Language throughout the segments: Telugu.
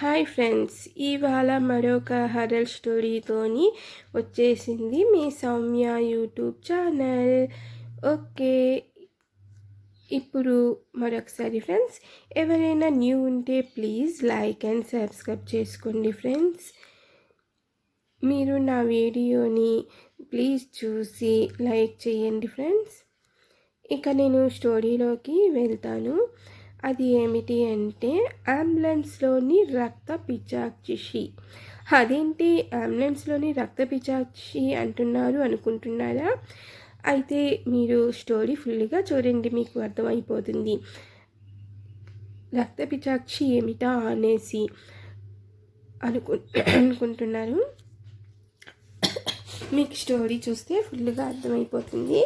హాయ్ ఫ్రెండ్స్ ఇవాళ మరొక హరల్ స్టోరీతోని వచ్చేసింది మీ సౌమ్య యూట్యూబ్ ఛానల్. ఓకే ఇప్పుడు మరొకసారి ఫ్రెండ్స్ ఎవరైనా న్యూ ఉంటే ప్లీజ్ లైక్ అండ్ సబ్స్క్రైబ్ చేసుకోండి ఫ్రెండ్స్. మీరు నా వీడియోని ప్లీజ్ చూసి లైక్ చేయండి ఫ్రెండ్స్. ఇక నేను స్టోరీలోకి వెళ్తాను. అది ఏమిటి అంటే అంబులెన్స్లోని రక్త పిచాక్షి అదేంటి అంబులెన్స్లోని రక్త పిచాక్షి అంటున్నారు అనుకుంటున్నారా? అయితే మీరు స్టోరీ ఫుల్గా చూడండి మీకు అర్థమైపోతుంది. రక్త పిచాక్షి ఏమిటా అనేసి అనుకు అనుకుంటున్నారు. మీకు స్టోరీ చూస్తే ఫుల్గా అర్థమైపోతుంది.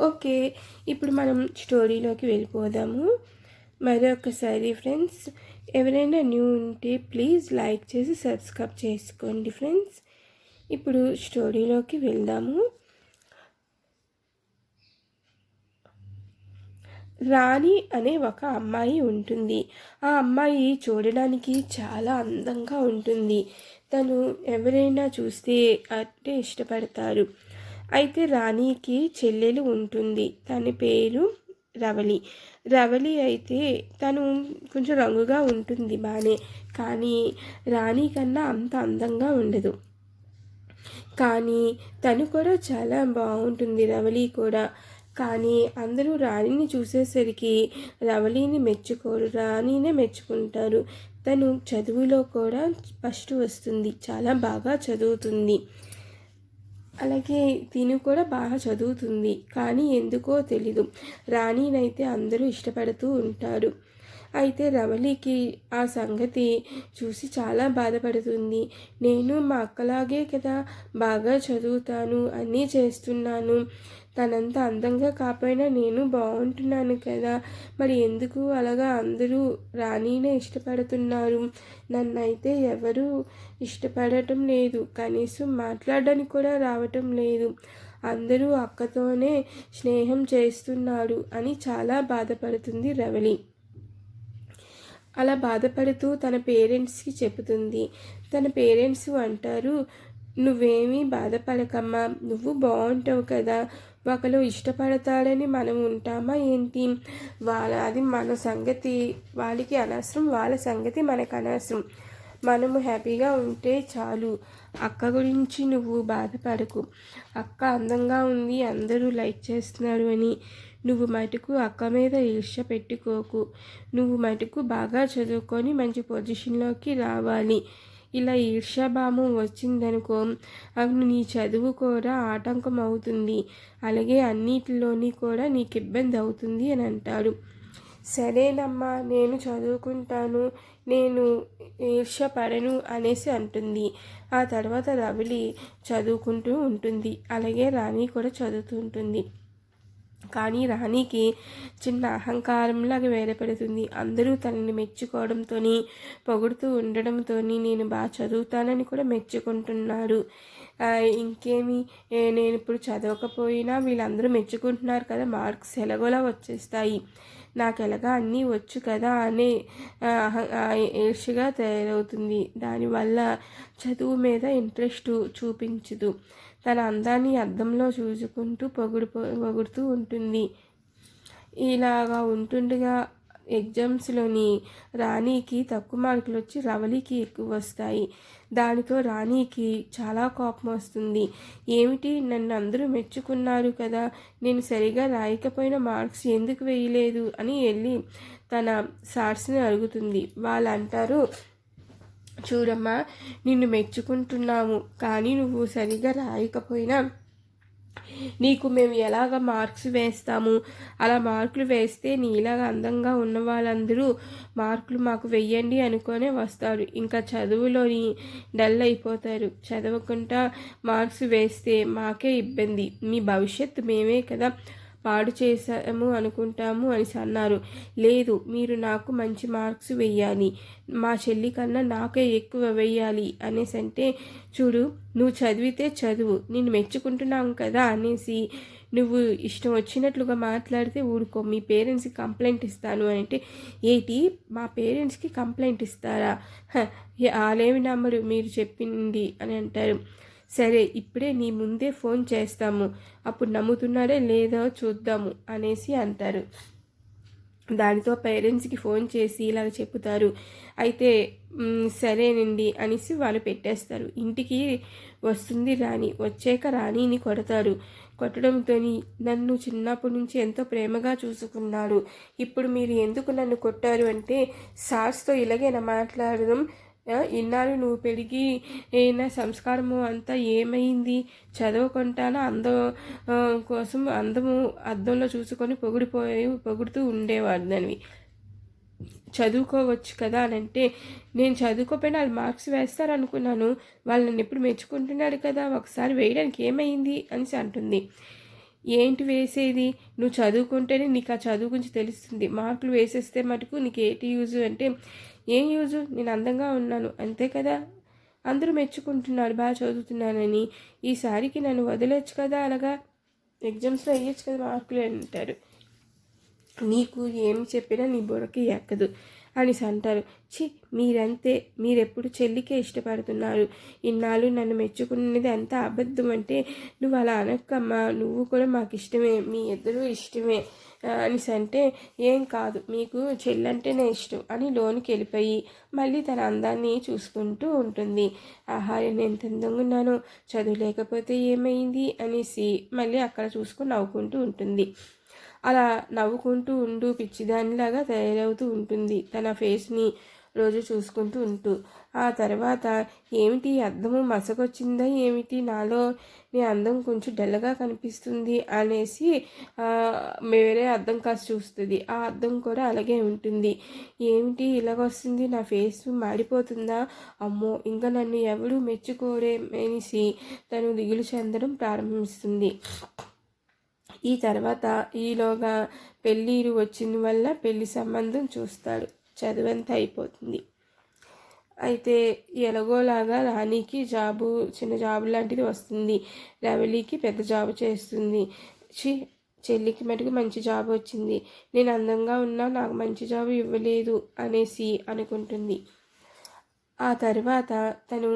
ఓకే ఇప్పుడు మనం స్టోరీలోకి వెళ్ళిపోదాము. మరొకసారి ఫ్రెండ్స్ ఎవరైనా న్యూ ఉంటే ప్లీజ్ లైక్ చేసి సబ్స్క్రైబ్ చేసుకోండి ఫ్రెండ్స్. ఇప్పుడు స్టోరీలోకి వెళ్దాము. రాణి అనే ఒక అమ్మాయి ఉంటుంది. ఆ అమ్మాయి చూడడానికి చాలా అందంగా ఉంటుంది. తను ఎవరైనా చూస్తే అంటే ఇష్టపడతారు. అయితే రాణికి చెల్లెలు ఉంటుంది. తన పేరు రవలి. రవలి అయితే తను కొంచెం రంగుగా ఉంటుంది బాగానే కానీ రాణి కన్నా అంత అందంగా ఉండదు. కానీ తను కూడా చాలా బాగుంటుంది రవలి కూడా. కానీ అందరూ రాణిని చూసేసరికి రవళిని మెచ్చుకోరు రాణినే మెచ్చుకుంటారు. తను చదువులో కూడా ఫస్ట్ వస్తుంది చాలా బాగా చదువుతుంది. అలాగే తిను కూడా బాగా చదువుతుంది కానీ ఎందుకో తెలీదు. రాణినైతే అందరూ ఇష్టపడుతూ ఉంటారు. అయితే రమలికి ఆ సంగతి చూసి చాలా బాధపడుతుంది. నేను మా అక్కలాగే కదా బాగా చదువుతాను అన్నీ చేస్తున్నాను. తనంత అందంగా కాపోయినా నేను బాగుంటున్నాను కదా. మరి ఎందుకు అలాగా అందరూ రాణినే ఇష్టపడుతున్నారు? నన్నైతే ఎవరు ఇష్టపడటం లేదు. కనీసం మాట్లాడడానికి కూడా రావటం లేదు. అందరూ అక్కతోనే స్నేహం చేస్తున్నారు అని చాలా బాధపడుతుంది రవళి అలా బాధపడుతూ తన పేరెంట్స్కి చెబుతుంది. తన పేరెంట్స్ అంటారు నువ్వేమీ బాధపడకమ్మా. నువ్వు బాగుంటావు కదా. ఒకరు ఇష్టపడతాడని మనం ఉంటామా ఏంటి? వాళ్ళ అది మన సంగతి. వాళ్ళకి అనవసరం. వాళ్ళ సంగతి మనకు అనవసరం. మనము హ్యాపీగా ఉంటే చాలు. అక్క గురించి నువ్వు బాధపడకు. అక్క అందంగా ఉంది. అందరూ లైక్ చేస్తున్నారు అని. నువ్వు మటుకు అక్క మీద ఈర్ష పెట్టుకోకు. నువ్వు మటుకు బాగా చదువుకొని మంచి పొజిషన్లోకి రావాలి. ఇలా ఈర్ష్యాభావం వచ్చిందనుకో అప్పుడు నీ చదువు కూడా ఆటంకం అవుతుంది అలాగే అన్నిటిలోని కూడా నీకు ఇబ్బంది అవుతుంది అని అంటారు. సరేనమ్మా నేను చదువుకుంటాను నేను ఈర్ష్యపడను అనేసి అంటుంది. ఆ తర్వాత రవిలి చదువుకుంటూ ఉంటుంది. అలాగే రాణి కూడా చదువుతూ ఉంటుంది. కానీ రాణికి చిన్న అహంకారంలాగా వేరపడుతుంది. అందరూ తనని మెచ్చుకోవడంతో పొగుడుతూ ఉండడంతో నేను బాగా చదువుతానని కూడా మెచ్చుకుంటున్నారు. ఇంకేమి? నేను ఇప్పుడు చదవకపోయినా వీళ్ళందరూ మెచ్చుకుంటున్నారు కదా మార్క్స్ ఎలాగోలా వచ్చేస్తాయి. నాకు ఎలాగా అన్నీ వచ్చు కదా అనే ఏషిగా తయారవుతుంది. దానివల్ల చదువు మీద ఇంట్రెస్ట్ చూపించదు. తన అందాన్ని అద్దంలో చూసుకుంటూ పొగుడు పొగుడుతూ ఉంటుంది. ఇలాగా ఉంటుండగా ఎగ్జామ్స్లోని రాణికి తక్కువ మార్కులు వచ్చి రవలికి ఎక్కువ వస్తాయి. దానితో రాణికి చాలా కోపం వస్తుంది. ఏమిటి? నన్ను అందరూ మెచ్చుకున్నారు కదా. నేను సరిగా రాయకపోయిన మార్క్స్ ఎందుకు వేయలేదు? అని వెళ్ళి తన సార్స్ని అడుగుతుంది. వాళ్ళు అంటారు చూడమ్మా నిన్ను మెచ్చుకుంటున్నాము కానీ నువ్వు సరిగా రాయకపోయినా నీకు మేము ఎలాగ మార్క్స్ వేస్తాము? అలా మార్కులు వేస్తే నీలాగా అందంగా ఉన్న వాళ్ళందరూ మార్కులు మాకు వెయ్యండి అనుకొనే వస్తారు. ఇంకా చదువులోని డల్ అయిపోతారు. చదవకుండా మార్క్స్ వేస్తే మాకే ఇబ్బంది. మీ భవిష్యత్తు మేమే కదా. పాడు చేశాము అనుకుంటాము అని అన్నారు. లేదు మీరు నాకు మంచి మార్క్స్ వెయ్యాలి. మా చెల్లి కన్నా నాకే ఎక్కువ వెయ్యాలి అనేసి అంటే చూడు నువ్వు చదివితే చదువు నేను మెచ్చుకుంటున్నాం కదా అనేసి నువ్వు ఇష్టం వచ్చినట్లుగా మాట్లాడితే ఊరుకో మీ పేరెంట్స్కి కంప్లైంట్ ఇస్తాను అని అంటే ఏంటి? మా పేరెంట్స్కి కంప్లైంట్ ఇస్తారా? వాళ్ళేమి నమ్మరు మీరు చెప్పింది అని అంటారు. సరే ఇప్పుడే నీ ముందే ఫోన్ చేస్తాము. అప్పుడు నమ్ముతున్నారే లేదో చూద్దాము అనేసి అంటారు. దానితో పేరెంట్స్కి ఫోన్ చేసి ఇలాగ చెప్తారు అయితే సరేనండి అనేసి వాళ్ళు పెట్టేస్తారు. ఇంటికి వస్తుంది రాణి. వచ్చాక రాణిని కొడతారు. కొట్టడంతో నన్ను చిన్నప్పటి నుంచి ఎంతో ప్రేమగా చూసుకున్నాడు. ఇప్పుడు మీరు ఎందుకు నన్ను కొట్టారు అంటే సార్స్తో ఇలాగైనా మాట్లాడడం ఇన్నాళ్ళు నువ్వు పెరిగి నా సంస్కారము అంతా ఏమైంది? చదవకుంటానా అందం కోసం అందము అద్దంలో చూసుకొని పొగిడిపోయి పొగుడుతూ ఉండేవాడు దానివి చదువుకోవచ్చు కదా అని అంటే నేను చదువుకోపోయినా వాళ్ళు మార్క్స్ వేస్తారు అనుకున్నాను వాళ్ళు నన్ను ఎప్పుడు మెచ్చుకుంటున్నాడు కదా? ఒకసారి వేయడానికి ఏమైంది? అనేసి అంటుంది. ఏంటి వేసేది? నువ్వు చదువుకుంటేనే నీకు ఆ చదువు గురించి తెలుస్తుంది. మార్కులు వేసేస్తే మటుకు నీకు ఏంటి యూజు అంటే ఏం యూజు? నేను అందంగా ఉన్నాను. అంతే కదా? అందరూ మెచ్చుకుంటున్నారు. బాగా చదువుతున్నానని. ఈసారికి నన్ను వదిలేచ్చు కదా అలాగా ఎగ్జామ్స్లో వేయచ్చు కదా మార్కులు అంటారు. నీకు ఏమి చెప్పినా నీ బుర్రకి ఎక్కదు. అనేసి అంటారు. ఛీ మీరంతే మీరెప్పుడు చెల్లికే ఇష్టపడుతున్నారు. ఇన్నాళ్ళు నన్ను మెచ్చుకున్నది అంతా అబద్ధం అంటే నువ్వు అలా అనక్కమ్మా నువ్వు కూడా మాకు ఇష్టమే మీ ఇద్దరూ ఇష్టమే అనేసి అంటే ఏం కాదు మీకు చెల్లంటేనే ఇష్టం అని లోనికి వెళ్ళిపోయి మళ్ళీ తన అందాన్ని చూసుకుంటూ ఉంటుంది. ఆహా నేను ఎంత అందంగా ఉన్నాను చదువు లేకపోతే ఏమైంది అనేసి మళ్ళీ అక్కడ చూసుకొని నవ్వుకుంటూ ఉంటుంది. అలా నవ్వుకుంటూ ఉండు పిచ్చిదానిలాగా తయారవుతూ ఉంటుంది. తన ఫేస్ని రోజు చూసుకుంటూ ఉంటూ. ఆ తర్వాత ఏమిటి? ఈ అద్దము మసకొచ్చిందా ఏమిటి? నాలో నీ అందం కొంచెం డల్గా కనిపిస్తుంది అనేసి వేరే అద్దం కాస్త చూస్తుంది. ఆ అద్దం కూడా అలాగే ఉంటుంది. ఏమిటి? ఇలాగొస్తుంది. నా ఫేస్ మాడిపోతుందా? అమ్మో! ఇంకా నన్ను ఎవరు మెచ్చుకోరే అనేసి తను దిగులు చెందడం ప్రారంభిస్తుంది. ఈ తర్వాత ఈలోగా పెళ్ళిరు వచ్చిన వల్ల పెళ్ళి సంబంధం చూస్తాడు. చదువంతా అయిపోతుంది. అయితే ఎలాగోలాగా రాణికి జాబు చిన్న జాబు లాంటిది వస్తుంది. రవళికి పెద్ద జాబు చేస్తుంది. చి చెల్లికి మటుకు మంచి జాబ్ వచ్చింది. నేను అందంగా ఉన్నా నాకు మంచి జాబ్ ఇవ్వలేదు అనేసి అనుకుంటుంది. ఆ తర్వాత తను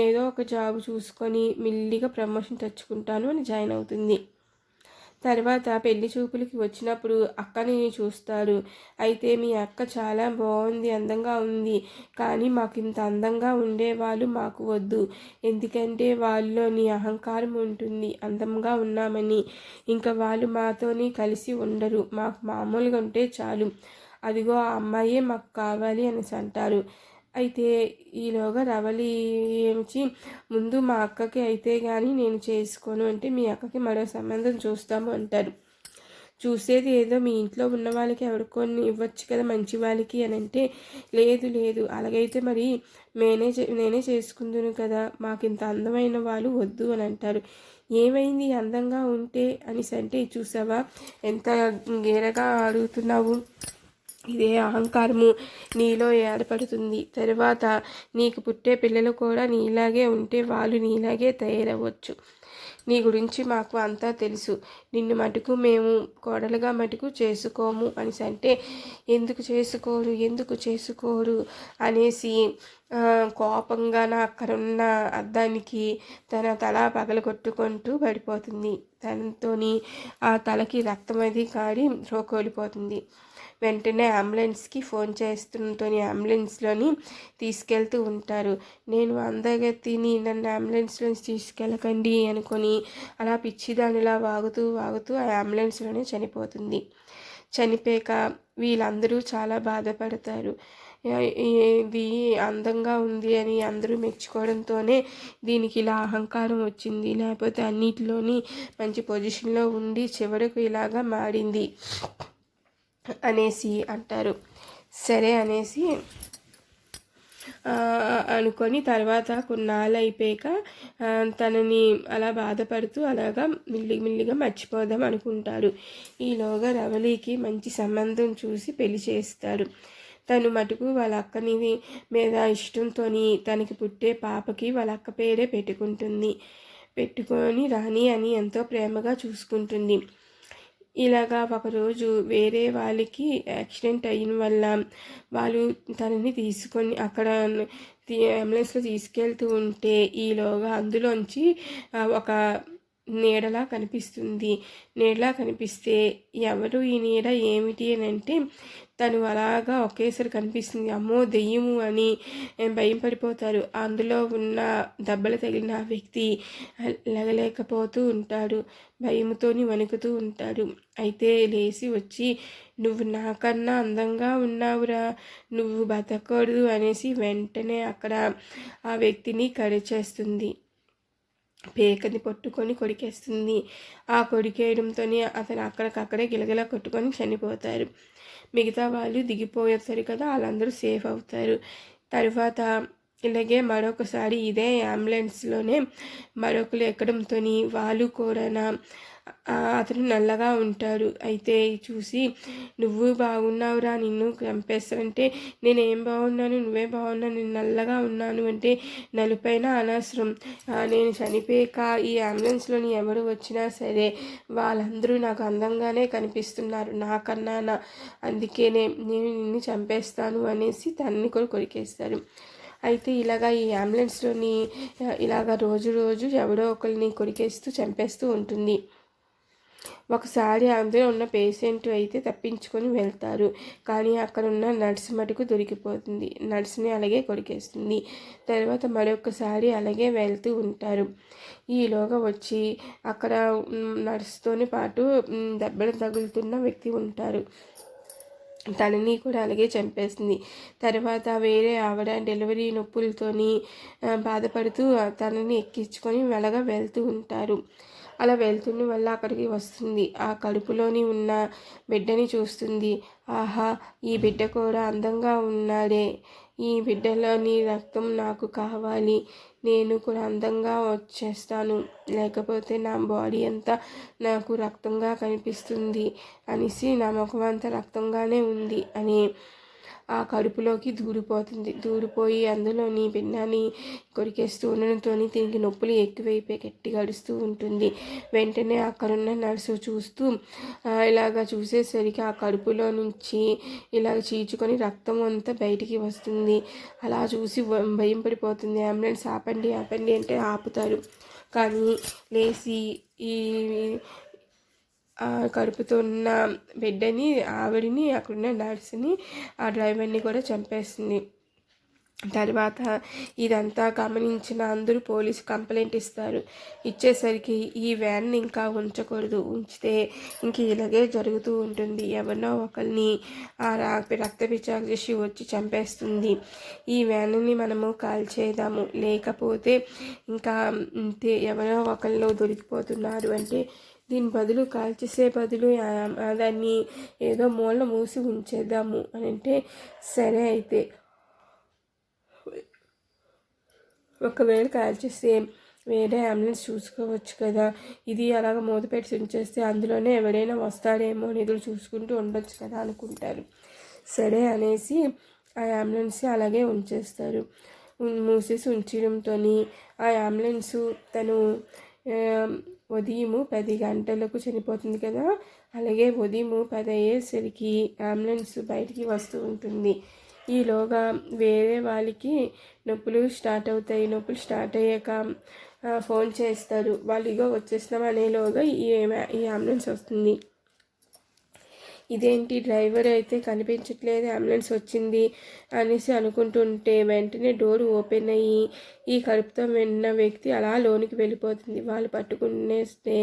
ఏదో ఒక జాబ్ చూసుకొని మెల్లిగా ప్రమోషన్ తెచ్చుకుంటాను అని జాయిన్ అవుతుంది. తర్వాత పెళ్ళి చూపులకి వచ్చినప్పుడు అక్కని చూస్తారు అయితే మీ అక్క చాలా బాగుంది అందంగా ఉంది. కానీ మాకు ఇంత అందంగా ఉండేవాళ్ళు మాకు వద్దు. ఎందుకంటే వాళ్ళలోని అహంకారం ఉంటుంది. అందంగా ఉన్నామని. ఇంకా వాళ్ళు మాతోని కలిసి ఉండరు. మాకు మామూలుగా ఉంటే చాలు. అదిగో ఆ అమ్మాయే మాకు కావాలి అనేసి అంటారు. అయితే ఈలోగా రవలి ఏమిచి ముందు మా అక్కకి అయితే కానీ నేను చేసుకోను అంటే మీ అక్కకి మరో సంబంధం చూస్తాము అంటారు. చూసేది ఏదో మీ ఇంట్లో ఉన్న వాళ్ళకి ఎవరికొని ఇవ్వచ్చు కదా మంచి వాళ్ళకి అని అంటే లేదు లేదు అలాగైతే మరి నేనే నేనే చేసుకుందును కదా మాకు ఇంత అందమైన వాళ్ళు వద్దు అని అంటారు. ఏమైంది? అందంగా ఉంటే అనేసి అంటే చూసావా? ఎంత గేరగా అడుగుతున్నావు ఇదే అహంకారము. నీలో ఏర్పడుతుంది. తర్వాత నీకు పుట్టే పిల్లలు కూడా నీలాగే ఉంటే వాళ్ళు నీలాగే తయారవ్వచ్చు. నీ గురించి మాకు అంతా తెలుసు. నిన్ను మటుకు మేము కోడలుగా మటుకు చేసుకోము అనేసి అంటే ఎందుకు చేసుకోరు? ఎందుకు చేసుకోరు? అనేసి కోపంగా నా అక్కడున్న అద్దానికి తన తల పగలగొట్టుకుంటూ పడిపోతుంది. తనతోని ఆ తలకి రక్తం అది కాడి రోకోలిపోతుంది వెంటనే అంబులెన్స్కి ఫోన్ చేస్తుంటోని అంబులెన్స్లోని తీసుకెళ్తూ ఉంటారు. నేను అందగతిని నన్ను అంబులెన్స్లో తీసుకెళ్ళకండి అనుకొని అలా పిచ్చిదానిలా వాగుతూ వాగుతూ ఆ అంబులెన్స్లోనే చనిపోతుంది. చనిపోయాక వీళ్ళందరూ చాలా బాధపడతారు. ఇది అందంగా ఉంది అని అందరూ మెచ్చుకోవడంతోనే దీనికి ఇలా అహంకారం వచ్చింది. లేకపోతే అన్నిటిలోని మంచి పొజిషన్లో ఉండి చివరకు ఇలాగా మారింది. అనేసి అంటారు. సరే అనేసి అనుకొని తర్వాత కొన్నాళ్ళు అయిపోయాక తనని అలా బాధపడుతూ అలాగా మిల్లి మిల్లిగా మర్చిపోదాం అనుకుంటారు. ఈలోగా రవళికి మంచి సంబంధం చూసి పెళ్ళి చేస్తారు. తను మటుకు వాళ్ళ అక్కని మీద ఇష్టంతోని తనకి పుట్టే పాపకి వాళ్ళ అక్క పేరే పెట్టుకుంటుంది. పెట్టుకొని రాణి అని ఎంతో ప్రేమగా చూసుకుంటుంది. ఇలాగా ఒకరోజు వేరే వాళ్ళకి యాక్సిడెంట్ అయిన వల్ల వాళ్ళు తనని తీసుకొని అక్కడ అంబులెన్స్లో తీసుకెళ్తూ ఉంటే ఈలోగా అందులోంచి ఒక నీడలా కనిపిస్తుంది. నీడలా కనిపిస్తే ఎవరు ఈ నీడ ఏమిటి అని అంటే తను అలాగా ఒకేసారి కనిపిస్తుంది. అమ్మో దెయ్యము అని భయం పడిపోతారు అందులో ఉన్న దెబ్బలు తగిలిన వ్యక్తి లగలేకపోతూ ఉంటాడు. భయముతోని వణుకుతూ ఉంటాడు. అయితే లేచి వచ్చి నువ్వు నాకన్నా అందంగా ఉన్నావురా నువ్వు బతకూడదు అనేసి వెంటనే అక్కడ ఆ వ్యక్తిని కరిచేస్తుంది పేకని పట్టుకొని కొడికేస్తుంది. ఆ కొడికేయడంతోనే అతను అక్కడికక్కడే గిలగిలా కొట్టుకొని చనిపోతారు. మిగతా వాళ్ళు దిగిపోయేసరి కదా వాళ్ళందరూ సేఫ్ అవుతారు. తర్వాత ఇలాగే మరొకసారి ఇదే అంబులెన్స్లోనే మరొకరు ఎక్కడంతో వాళ్ళు కూడా అతను నల్లగా ఉంటాడు. అయితే చూసి నువ్వు బాగున్నావురా నిన్ను చంపేస్తావంటే నేను ఏం బాగున్నాను నువ్వే బాగున్నాను నేను నల్లగా ఉన్నాను అంటే నలుపైన అనవసరం. నేను చనిపోయాక ఈ అంబులెన్స్లోని ఎవరు వచ్చినా సరే వాళ్ళందరూ నాకు అందంగానే కనిపిస్తున్నారు. నాకన్నా నా అందుకేనే నేను నిన్ను చంపేస్తాను అనేసి తన్ని కూడా కొరికేస్తారు. అయితే ఇలాగా ఈ అంబులెన్స్లోని ఇలాగ రోజు రోజు ఎవడో ఒకరిని కొరికేస్తూ చంపేస్తూ ఉంటుంది. ఒకసారి అందులో ఉన్న పేషెంట్ అయితే తప్పించుకొని వెళ్తారు. కానీ అక్కడ ఉన్న నర్స్ మటుకు దొరికిపోతుంది. నర్స్ని అలాగే కొరికేస్తుంది. తర్వాత మరొకసారి అలాగే వెళ్తూ ఉంటారు. ఈలోగా వచ్చి అక్కడ నర్స్తోని పాటు దెబ్బలు తగులుతున్న వ్యక్తి ఉంటారు. తనని కూడా అలాగే చంపేస్తుంది తర్వాత వేరే ఆవిడ డెలివరీ నొప్పులతోని బాధపడుతూ తనని ఎక్కించుకొని వెలగా వెళ్తూ ఉంటారు. అలా వెళ్తున్న వల్ల అక్కడికి వస్తుంది. ఆ కడుపులోని ఉన్న బిడ్డని చూస్తుంది. ఆహా ఈ బిడ్డ కూడా అందంగా ఉన్నాడే. ఈ బిడ్డలోని రక్తం నాకు కావాలి. నేను కూడా అందంగా వచ్చేస్తాను. లేకపోతే నా బాడీ అంతా నాకు రక్తంగా కనిపిస్తుంది అనేసి నా ముఖం అంతా రక్తంగానే ఉంది అని ఆ కడుపులోకి దూరిపోతుంది. దూరిపోయి అందులోని పిండాన్ని కొరికేస్తూ ఉండడంతో దీనికి నొప్పులు ఎక్కువైపోయి గట్టి గడుస్తూ ఉంటుంది. వెంటనే అక్కడున్న నర్సు చూస్తూ ఇలాగ చూసేసరికి ఆ కడుపులో నుంచి ఇలాగ చీచుకొని రక్తం అంతా బయటికి వస్తుంది. అలా చూసి భయం పడిపోతుంది. అంబులెన్స్ ఆపండి ఆపండి అంటే ఆపుతారు. కానీ లేచి ఈ కడుపుతున్న బిడ్డని ఆవిడిని అక్కడున్న నర్స్ని ఆ డ్రైవర్ని కూడా చంపేస్తుంది తర్వాత ఇదంతా గమనించిన అందరూ పోలీసు కంప్లైంట్ ఇస్తారు. ఇచ్చేసరికి ఈ వ్యాన్ ఇంకా ఉంచకూడదు. ఉంచితే ఇంక ఇలాగే జరుగుతూ ఉంటుంది. ఎవరినో ఒకరిని ఆ రక్త చేసి వచ్చి చంపేస్తుంది. ఈ వ్యాన్ని మనము కాల్చేద్దాము. లేకపోతే ఇంకా ఎవరో ఒకళ్ళు దొరికిపోతున్నారు అంటే దీని బదులు కాల్చేసే బదులు దాన్ని ఏదో మూల మూసి ఉంచేద్దాము అని అంటే సరే అయితే. ఒకవేళ కాల్చేస్తే వేరే అంబులెన్స్ చూసుకోవచ్చు కదా. ఇది అలాగ మూతపెట్టి ఉంచేస్తే అందులోనే ఎవరైనా వస్తాడేమో అని ఎదురు చూసుకుంటూ ఉండొచ్చు కదా అనుకుంటారు. సరే అనేసి ఆ అంబులెన్స్ అలాగే ఉంచేస్తారు. మూసేసి ఉంచడంతో ఆ అంబులెన్స్ తను ఉదయము పది గంటలకు చనిపోతుంది కదా. అలాగే ఉదయము పది అయ్యేసరికి అంబులెన్స్ బయటికి వస్తూ ఉంటుంది. ఈలోగా వేరే వాళ్ళకి నొప్పులు స్టార్ట్ అవుతాయి. నొప్పులు స్టార్ట్ అయ్యాక ఫోన్ చేస్తారు. వాళ్ళు ఇగో వచ్చేస్తున్నాం అనేలోగా ఈ ఈ అంబులెన్స్ వస్తుంది. ఇదేంటి డ్రైవర్ అయితే కనిపించట్లేదు అంబులెన్స్ వచ్చింది అనేసి అనుకుంటుంటే వెంటనే డోర్ ఓపెన్ అయ్యి ఈ కడుపుతో విన్న వ్యక్తి అలా లోనికి వెళ్ళిపోతుంది. వాళ్ళు పట్టుకునేస్తే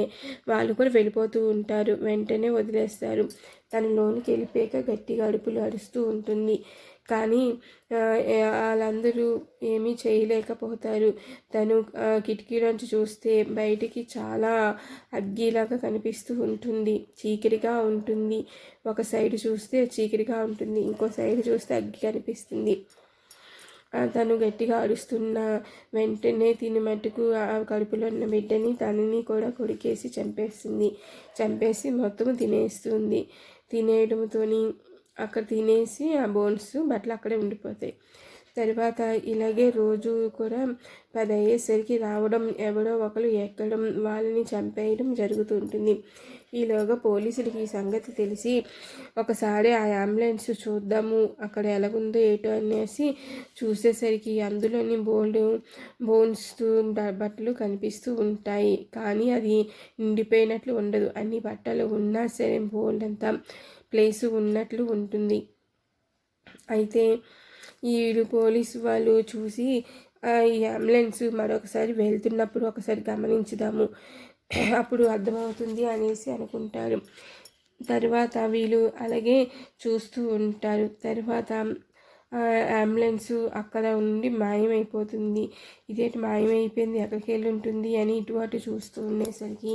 వాళ్ళు కూడా వెళ్ళిపోతూ ఉంటారు. వెంటనే వదిలేస్తారు. తన లోనికి వెళ్ళిపోయాక గట్టిగా అడుపులు అరుస్తూ ఉంటుంది. కానీ వాళ్ళందరూ ఏమీ చేయలేకపోతారు. తను కిటికీలోంచి చూస్తే బయటికి చాలా అగ్గిలాగా కనిపిస్తూ ఉంటుంది. చీకటిగా ఉంటుంది. ఒక సైడ్ చూస్తే చీకటిగా ఉంటుంది. ఇంకో సైడ్ చూస్తే అగ్గి కనిపిస్తుంది. తను గట్టిగా అరుస్తున్న వెంటనే తిని మట్టుకు ఆ కడుపులో ఉన్న బిడ్డని తనని కూడా కొడికేసి చంపేస్తుంది. చంపేసి మొత్తం తినేస్తుంది. తినేయడంతో అక్కడ తినేసి ఆ బోన్స్ బట్టలు అక్కడే ఉండిపోతాయి. తర్వాత ఇలాగే రోజు కూడా పది అయ్యేసరికి రావడం ఎవరో ఒకరు ఎక్కడం వాళ్ళని చంపేయడం జరుగుతుంటుంది. ఈలోగా పోలీసులకి ఈ సంగతి తెలిసి ఒకసారి ఆ అంబులెన్స్ చూద్దాము అక్కడ ఎలాగుందో ఏటో అనేసి చూసేసరికి అందులోని బోల్డ్ బోన్స్ బట్టలు కనిపిస్తూ ఉంటాయి. కానీ అది నిండిపోయినట్లు ఉండదు. అన్ని బట్టలు ఉన్నా సరే బోల్డ్ అంతా ప్లేసు ఉన్నట్లు ఉంటుంది. అయితే ఈడు పోలీసు వాళ్ళు చూసి ఈ అంబులెన్స్ మరొకసారి వెళ్తున్నప్పుడు ఒకసారి గమనించుదాము. అప్పుడు అర్థమవుతుంది అనేసి అనుకుంటారు. తర్వాత వీళ్ళు అలాగే చూస్తూ ఉంటారు. తర్వాత అంబులెన్స్ అక్కడ ఉండి మాయమైపోతుంది. ఇదేంటి మాయమైపోయింది ఎక్కడికి వెళ్ళి ఉంటుంది అని ఇటు అటు చూస్తూ ఉండేసరికి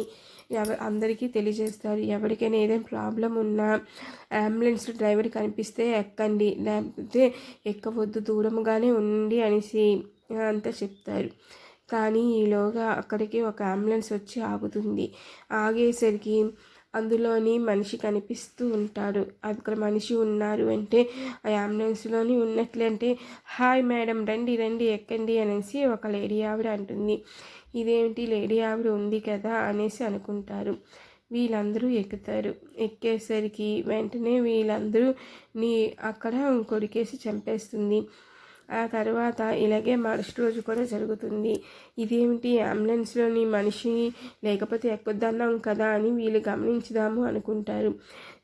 ఎవ అందరికీ తెలియజేస్తారు. ఎవరికైనా ఏదైనా ప్రాబ్లం ఉన్నా అంబులెన్స్ డ్రైవర్ కనిపిస్తే ఎక్కండి లేకపోతే ఎక్కవద్దు దూరంగానే ఉండి అనేసి అంతా చెప్తారు. కానీ ఈలోగా అక్కడికి ఒక అంబులెన్స్ వచ్చి ఆగుతుంది. ఆగేసరికి అందులోని మనిషి కనిపిస్తూ ఉంటాడు. అక్కడ మనిషి ఉన్నారు అంటే ఆ అంబులెన్స్లోని ఉన్నట్లే అంటే హాయ్ మేడం రండి రండి ఎక్కండి అనేసి ఒక లేడీ ఆవిడ అంటుంది. ఇదేమిటి లేడీ ఆవిడ ఉంది కదా అనేసి అనుకుంటారు. వీళ్ళందరూ ఎక్కుతారు. ఎక్కేసరికి వెంటనే వీళ్ళందరూ నీ అక్కడ కొడికేసి చంపేస్తుంది. ఆ తర్వాత ఇలాగే మరుసటి రోజు కూడా జరుగుతుంది. ఇదేమిటి? అంబులెన్స్లోని మనిషి లేకపోతే ఎక్కొద్దన్నాం కదా అని వీళ్ళు గమనించుదాము అనుకుంటారు.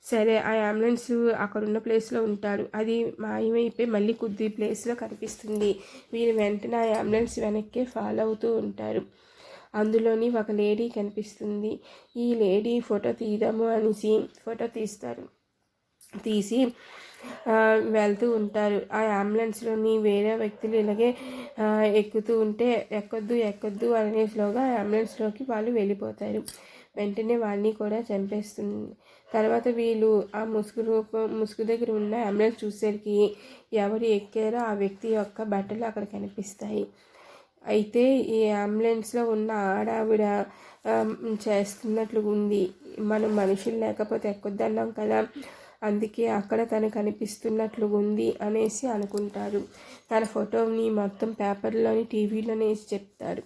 సరే ఆ అంబులెన్స్ అక్కడున్న ప్లేస్లో ఉంటారు. అది మాయమైపోయి మళ్ళీ కొద్ది ప్లేస్లో కనిపిస్తుంది. వీళ్ళు వెంటనే ఆ అంబులెన్స్ వెనక్కే ఫాలో అవుతూ ఉంటారు. అందులోని ఒక లేడీ కనిపిస్తుంది. ఈ లేడీ ఫోటో తీద్దాము అనేసి ఫోటో తీస్తారు. తీసి వెళ్తూ ఉంటారు. ఆ అంబులెన్స్లోని వేరే వ్యక్తులు ఇలాగే ఎక్కుతూ ఉంటే ఎక్కొద్దు ఎక్కొద్దు అనేసిలోగా అంబులెన్స్లోకి వాళ్ళు వెళ్ళిపోతారు. వెంటనే వాళ్ళని కూడా చంపేస్తుంది. తర్వాత వీళ్ళు ఆ ముసుగు రూపం ముసుగు దగ్గర ఉన్న అంబులెన్స్ చూసేసరికి ఎవరు ఎక్కారో ఆ వ్యక్తి యొక్క బట్టలు అక్కడ కనిపిస్తాయి. అయితే ఈ అంబులెన్స్లో ఉన్న ఆడావిడ చేస్తున్నట్లు ఉంది. మనం మనుషులు లేకపోతే ఎక్కొద్దన్నాం కదా. అందుకే అక్కడ తను కనిపిస్తున్నట్లు ఉంది అనేసి అనుకుంటారు. తన ఫోటోని మొత్తం పేపర్లోని టీవీలోనే వేసి చెప్తారు.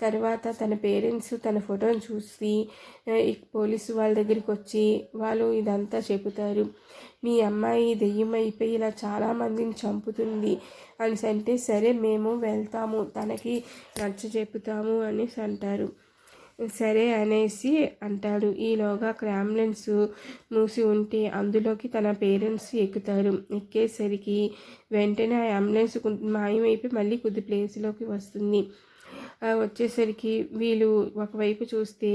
తర్వాత తన పేరెంట్స్ తన ఫోటోని చూసి పోలీసు వాళ్ళ దగ్గరికి వచ్చి వాళ్ళు ఇదంతా చెబుతారు. మీ అమ్మాయి దెయ్యం అయిపోయి ఇలా చాలామందిని చంపుతుంది అని అంటే సరే మేము వెళ్తాము. తనకి నచ్చ చెబుతాము అనేసి అంటారు. సరే అనేసి అంటాడు. ఈలోగా అక్కడ మూసి ఉంటే అందులోకి తన పేరెంట్స్ ఎక్కుతారు. ఎక్కేసరికి వెంటనే ఆ అంబులెన్స్ మాయమైపోయి మళ్ళీ కొద్ది ప్లేస్లోకి వస్తుంది. వచ్చేసరికి వీళ్ళు ఒకవైపు చూస్తే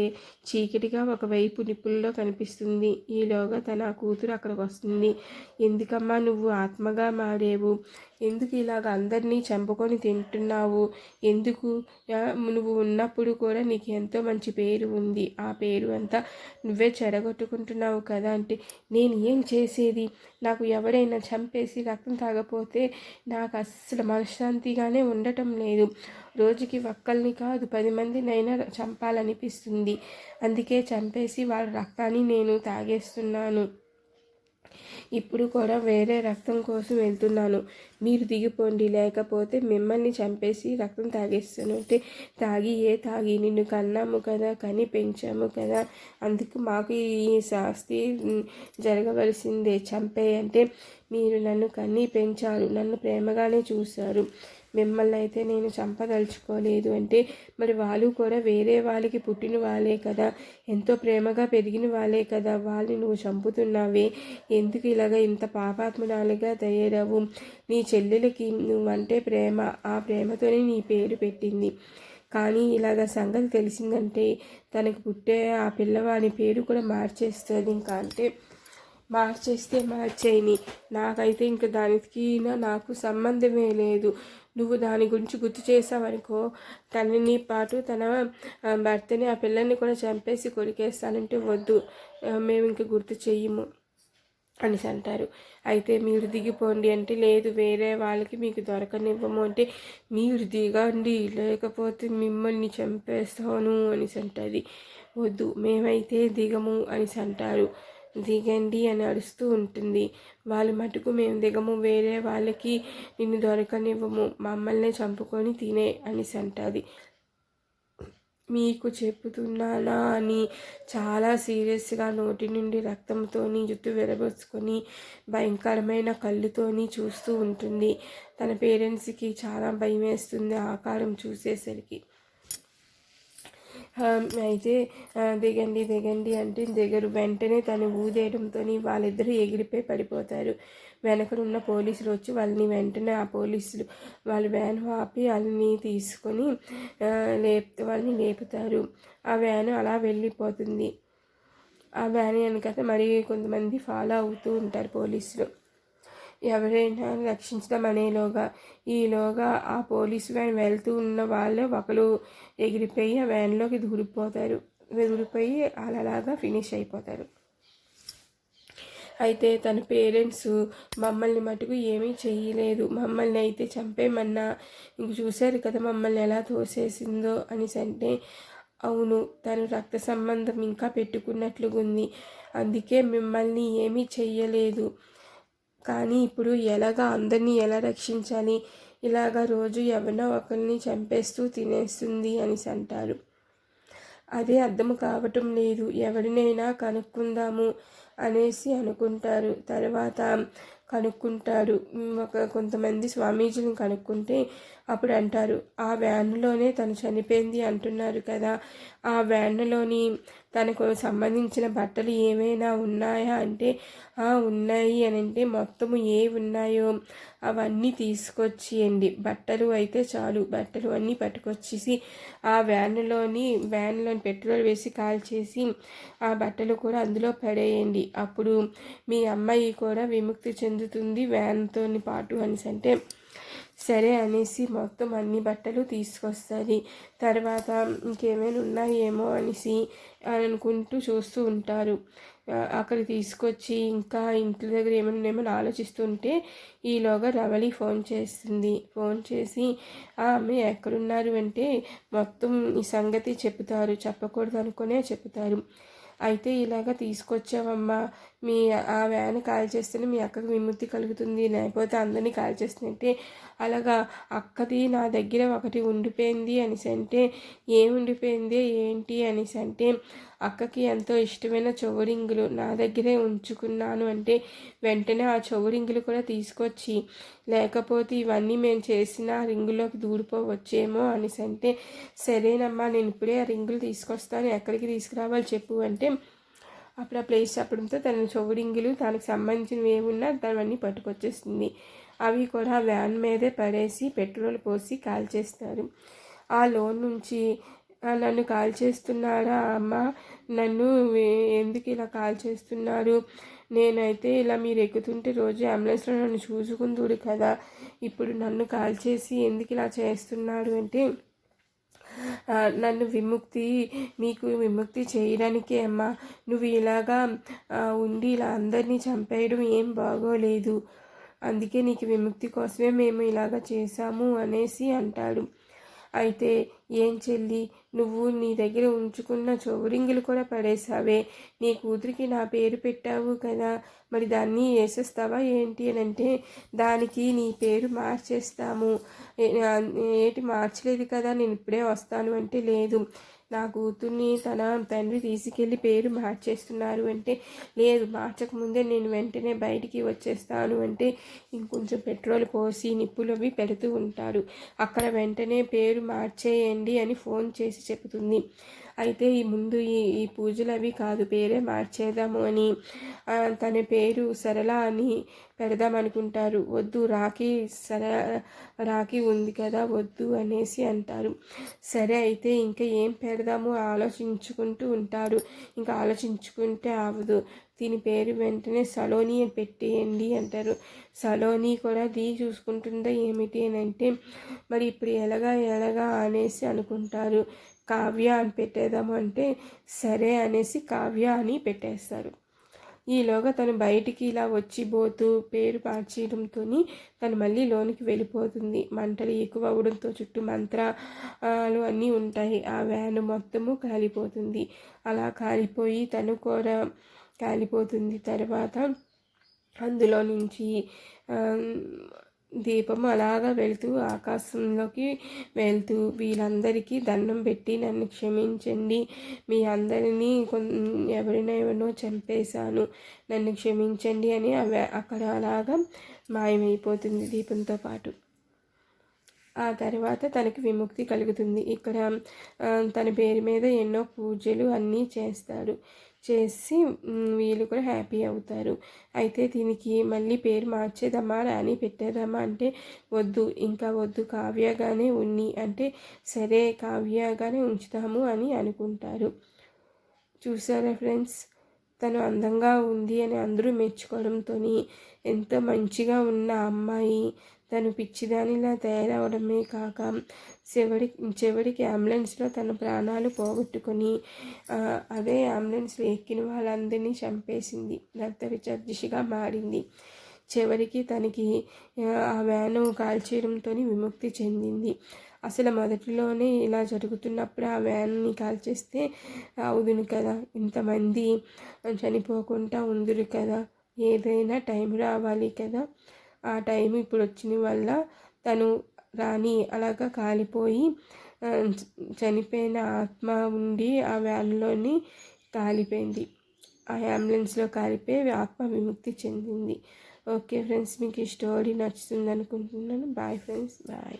చీకటిగా ఒకవైపు నిప్పుల్లో కనిపిస్తుంది. ఈలోగా తన కూతురు అక్కడికి వస్తుంది. ఎందుకమ్మా నువ్వు ఆత్మగా మారేవు? ఎందుకు ఇలాగ అందరినీ చంపుకొని తింటున్నావు? ఎందుకు? నువ్వు ఉన్నప్పుడు కూడా నీకు ఎంతో మంచి పేరు ఉంది. ఆ పేరు అంతా నువ్వే చెడగొట్టుకుంటున్నావు కదా అంటే నేను ఏం చేసేది? నాకు ఎవరైనా చంపేసి రక్తం తాగపోతే నాకు అస్సలు మనశ్శాంతిగానే ఉండటం లేదు. రోజుకి ఒక్కల్ని కాదు పది మందినైనా చంపాలనిపిస్తుంది. అందుకే చంపేసి వాళ్ళ రక్తాన్ని నేను తాగేస్తున్నాను. ఇప్పుడు కూడా వేరే రక్తం కోసం వెళ్తున్నాను. మీరు దిగిపోండి. లేకపోతే మిమ్మల్ని చంపేసి రక్తం తాగేస్తాను. అంటే తాగి ఏ తాగి? నిన్ను కన్నాము కదా కని పెంచాము కదా. అందుకు మాకు ఈ శాస్తి జరగవలసిందే. చంపే అంటే మీరు నన్ను కన్నీ పెంచారు. నన్ను ప్రేమగానే చూశారు. మిమ్మల్ని అయితే నేను చంపదలుచుకోలేదు అంటే మరి వాళ్ళు కూడా వేరే వాళ్ళకి పుట్టిన వాళ్ళే కదా. ఎంతో ప్రేమగా పెరిగిన వాళ్ళే కదా. వాళ్ళని నువ్వు చంపుతున్నావే. ఎందుకు ఇలాగ ఇంత పాపాత్మనాలుగా తయారవు? నీ చెల్లెలకి నువ్వంటే ప్రేమ. ఆ ప్రేమతోనే నీ పేరు పెట్టింది. కానీ ఇలాగ సంగతి తెలిసిందంటే తనకు పుట్టే ఆ పిల్లవాని పేరు కూడా మార్చేస్తుంది. ఇంకా అంటే మార్చేస్తే మార్చేయని. నాకైతే ఇంకా దానికి నాకు సంబంధమే లేదు. నువ్వు దాని గురించి గుర్తు చేసావనుకో తనని పాటు తన భర్తని ఆ పిల్లల్ని కూడా చంపేసి కొరికేస్తానంటే వద్దు. మేము ఇంక గుర్తు చెయ్యము అనేసి అంటారు. అయితే మీరు దిగిపోండి అంటే లేదు వేరే వాళ్ళకి మీకు దొరకనివ్వము అంటే మీరు దిగండి లేకపోతే మిమ్మల్ని చంపేస్తాను అనేసి అంటుంది. వద్దు మేమైతే దిగము అనేసి అంటారు. దిగండి అని అరుస్తూ ఉంటుంది. వాళ్ళు మటుకు మేము దిగము వేరే వాళ్ళకి నిన్ను దొరకనివ్వము మమ్మల్ని చంపుకొని తినే అనేసి అంటుంది. మీకు చెప్తున్నానా అని చాలా సీరియస్గా నోటి నుండి రక్తంతోని జుట్టు విరబోసుకొని భయంకరమైన కళ్ళుతోని చూస్తూ ఉంటుంది. తన పేరెంట్స్కి చాలా భయం వేస్తుంది ఆకారం చూసేసరికి. అయితే దిగండి దిగండి అంటే దిగరు. వెంటనే తను ఊదేయడంతో వాళ్ళిద్దరూ ఎగిరిపోయి పడిపోతారు. వెనకనున్న పోలీసులు వచ్చి వాళ్ళని వెంటనే ఆ పోలీసులు వాళ్ళ వ్యాన్ ఆపి వాళ్ళని తీసుకొని లేపు వాళ్ళని లేపుతారు. ఆ వ్యాన్ అలా వెళ్ళిపోతుంది. ఆ వ్యాన్ వెనకాల మరి కొంతమంది ఫాలో అవుతూ ఉంటారు పోలీసులు. ఎవరైనా రక్షించడం అనేలోగా ఈలోగా ఆ పోలీస్ వ్యాన్ వెళ్తూ ఉన్న వాళ్ళు ఒకరు ఎగిరిపోయి ఆ వ్యాన్లోకి దూరిపోతారు. దూరిపోయి అలాగా ఫినిష్ అయిపోతారు. అయితే తన పేరెంట్స్ మమ్మల్ని మటుకు ఏమీ చేయలేదు. మమ్మల్ని అయితే చంపేమన్నా ఇంక చూశారు కదా మమ్మల్ని ఎలా తోసేసిందో అనేసి అంటే అవును తను రక్త సంబంధం ఇంకా పెట్టుకున్నట్లుగా ఉంది అందుకే మిమ్మల్ని ఏమీ చెయ్యలేదు. కానీ ఇప్పుడు ఎలాగా అందరినీ ఎలా రక్షించాలి? ఇలాగా రోజు ఎవరినో ఒకరిని చంపేస్తూ తినేస్తుంది అనేసి అంటారు. అదే అర్థం కావటం లేదు. ఎవరినైనా కనుక్కుందాము అనేసి అనుకుంటారు. తర్వాత కనుక్కుంటారు. ఒక కొంతమంది స్వామీజీని కనుక్కుంటే అప్పుడు అంటారు ఆ వ్యాన్లోనే తను చనిపోయింది అంటున్నారు కదా. ఆ వ్యాన్లోని తనకు సంబంధించిన బట్టలు ఏమైనా ఉన్నాయా అంటే ఉన్నాయి అని అంటే మొత్తము ఏ ఉన్నాయో అవన్నీ తీసుకొచ్చియండి. బట్టలు అయితే చాలు. బట్టలు అన్నీ పట్టుకొచ్చేసి ఆ వ్యాన్లోని వ్యాన్లోని పెట్రోల్ వేసి కాల్చేసి ఆ బట్టలు కూడా అందులో పడేయండి. అప్పుడు మీ అమ్మాయి కూడా విముక్తి చెందుతుంది వ్యాన్తో పాటు అనేసి అంటే సరే అనేసి మొత్తం అన్ని బట్టలు తీసుకొస్తుంది. తర్వాత ఇంకేమైనా ఉన్నాయేమో అనేసి అనుకుంటూ చూస్తూ ఉంటారు. అక్కడ తీసుకొచ్చి ఇంకా ఇంటి దగ్గర ఏమైనా ఏమైనా ఆలోచిస్తుంటే ఈలోగా రవళి ఫోన్ చేస్తుంది. ఫోన్ చేసి ఆ అమ్మాయి ఎక్కడున్నారు? అంటే మొత్తం ఈ సంగతి చెప్తారు చెప్పకూడదు అనుకునే చెప్తారు అయితే ఇలాగ తీసుకొచ్చావమ్మా. మీ ఆ వ్యాన్ కాల్ చేస్తేనే మీ అక్కకు విముక్తి కలుగుతుంది. లేకపోతే అందరినీ కాల్ చేస్తుంటే అలాగా అక్కది నా దగ్గర ఒకటి ఉండిపోయింది అనేసి అంటే ఏం ఉండిపోయింది? ఏంటి? అనేసి అంటే అక్కకి ఎంతో ఇష్టమైన చౌరింగులు నా దగ్గరే ఉంచుకున్నాను అంటే వెంటనే ఆ చౌరింగులు కూడా తీసుకొచ్చి లేకపోతే ఇవన్నీ మేము చేసిన రింగులోకి దూడిపోవచ్చేమో అనేసి అంటే సరేనమ్మా నేను ఇప్పుడే ఆ రింగులు తీసుకొస్తాను ఎక్కడికి తీసుకురావాలి చెప్పు అంటే అప్పుడు ఆ ప్లేస్ చెప్పడంతో తన చౌరింగులు తనకు సంబంధించినవి ఏమున్నా తనవన్నీ పట్టుకొచ్చేస్తుంది అవి కూడా వ్యాన్ మీదే పడేసి పెట్రోల్ పోసి కాల్చేస్తారు. ఆ లోన్ నుంచి నన్ను కాల్ చేస్తున్నారా అమ్మ? నన్ను ఎందుకు ఇలా కాల్ చేస్తున్నారు నేనైతే ఇలా మీరు ఎక్కుతుంటే రోజు అంబులెన్స్లో నన్ను చూసుకుందుడు కదా. ఇప్పుడు నన్ను కాల్ చేసి ఎందుకు ఇలా చేస్తున్నారు? అంటే నన్ను విముక్తి మీకు విముక్తి చేయడానికే అమ్మా. నువ్వు ఇలాగా ఉండి ఇలా అందరినీ చంపేయడం ఏం బాగోలేదు. అందుకే నీకు విముక్తి కోసమే మేము ఇలాగ చేశాము అనేసి అంటాడు. అయితే ఏం చెల్లి? నువ్వు నీ దగ్గర ఉంచుకున్న చౌరింగులు కూడా పడేసావే నీ కూతురికి నా పేరు పెట్టావు కదా. మరి దాన్ని వేసేస్తావా ఏంటి అని అంటే దానికి నీ పేరు మార్చేస్తాము. ఏంటి మార్చలేదు కదా. నేను ఇప్పుడే వస్తాను అంటే లేదు. నా కూతుర్ని తన తండ్రి తీసుకెళ్ళి పేరు మార్చేస్తున్నారు అంటే లేదు మార్చకముందే నేను వెంటనే బయటికి వచ్చేస్తాను అంటే ఇంకొంచెం పెట్రోల్ పోసి నిప్పులు అవి పెడుతూ ఉంటారు. అక్కడ వెంటనే పేరు మార్చేయండి అని ఫోన్ చేసి చెబుతుంది. అయితే ఈ ముందు ఈ ఈ పూజలు అవి కాదు పేరే మార్చేద్దాము అని తన పేరు సరళ అని పెడదాం అనుకుంటారు. వద్దు రాఖీ సర రాఖీ ఉంది కదా వద్దు అనేసి అంటారు. సరే అయితే ఇంకా ఏం పెడదాము ఆలోచించుకుంటూ ఉంటారు ఇంకా ఆలోచించుకుంటే అవదు దీని పేరు వెంటనే సలోని అని పెట్టేయండి అంటారు. సలోని కూడా దీ చూసుకుంటుందా ఏమిటి అని అంటే మరి ఇప్పుడు ఎలాగా ఎలాగా అనేసి అనుకుంటారు. కావ్య అని పెట్టేద్దాము అంటే సరే అనేసి కావ్య అని పెట్టేస్తారు. ఈలోగా తను బయటికి ఇలా వచ్చి పోతూ పేరు పార్చేయడంతో తను మళ్ళీ లోనికి వెళ్ళిపోతుంది. మంటలు ఎక్కువ అవడంతో చుట్టూ మంత్రాలు అన్నీ ఉంటాయి. ఆ వ్యాన్ మొత్తము కాలిపోతుంది. అలా కాలిపోయి తను కూర కాలిపోతుంది. తర్వాత అందులో నుంచి దీపం అలాగా వెళుతూ ఆకాశంలోకి వెళ్తూ వీళ్ళందరికీ దండం పెట్టి నన్ను క్షమించండి. మీ అందరినీ ఎవరినో ఎవరినో చంపేశాను. నన్ను క్షమించండి అని అక్కడ అలాగా మాయమైపోతుంది దీపంతో పాటు. ఆ తర్వాత తనకి విముక్తి కలుగుతుంది. ఇక్కడ తన పేరు మీద ఎన్నో పూజలు అన్నీ చేస్తాడు. చేసి వీళ్ళు కూడా హ్యాపీ అవుతారు. అయితే దీనికి మళ్ళీ పేరు మార్చేదమ్మా రాణి పెట్టేదమ్మా అంటే వద్దు. ఇంకా వద్దు కావ్యగానే ఉన్ని అంటే సరే కావ్యగానే ఉంచుతాము అని అనుకుంటారు. చూసారా ఫ్రెండ్స్? తను అందంగా ఉంది అని అందరూ మెచ్చుకోవడంతో ఎంత మంచిగా ఉన్న అమ్మాయి తను పిచ్చిదానిలా తయారవడమే కాక చివరి చివరికి అంబులెన్స్లో తన ప్రాణాలు పోగొట్టుకొని అదే అంబులెన్స్లో ఎక్కిన వాళ్ళందరినీ చంపేసింది. రక్త విచర్జిషిగా మారింది. చివరికి తనకి ఆ వ్యాను కాల్చేయడంతో విముక్తి చెందింది. అసలు మొదటిలోనే ఇలా జరుగుతున్నప్పుడు ఆ వ్యాన్ని కాల్చేస్తే అవుదును కదా ఇంతమంది చనిపోకుండా ఉందురు కదా ఏదైనా టైం రావాలి కదా. ఆ టైం ఇప్పుడు వచ్చిన వల్ల తను రాని అలాగా కాలిపోయి చనిపోయిన ఆత్మ ఉండి ఆ వ్యాన్లోని కాలిపోయింది. ఆ అంబులెన్స్లో కాలిపోయి ఆత్మ విముక్తి చెందింది. ఓకే ఫ్రెండ్స్ మీకు ఈ స్టోరీ నచ్చుతుంది అనుకుంటున్నాను బాయ్ ఫ్రెండ్స్ బాయ్.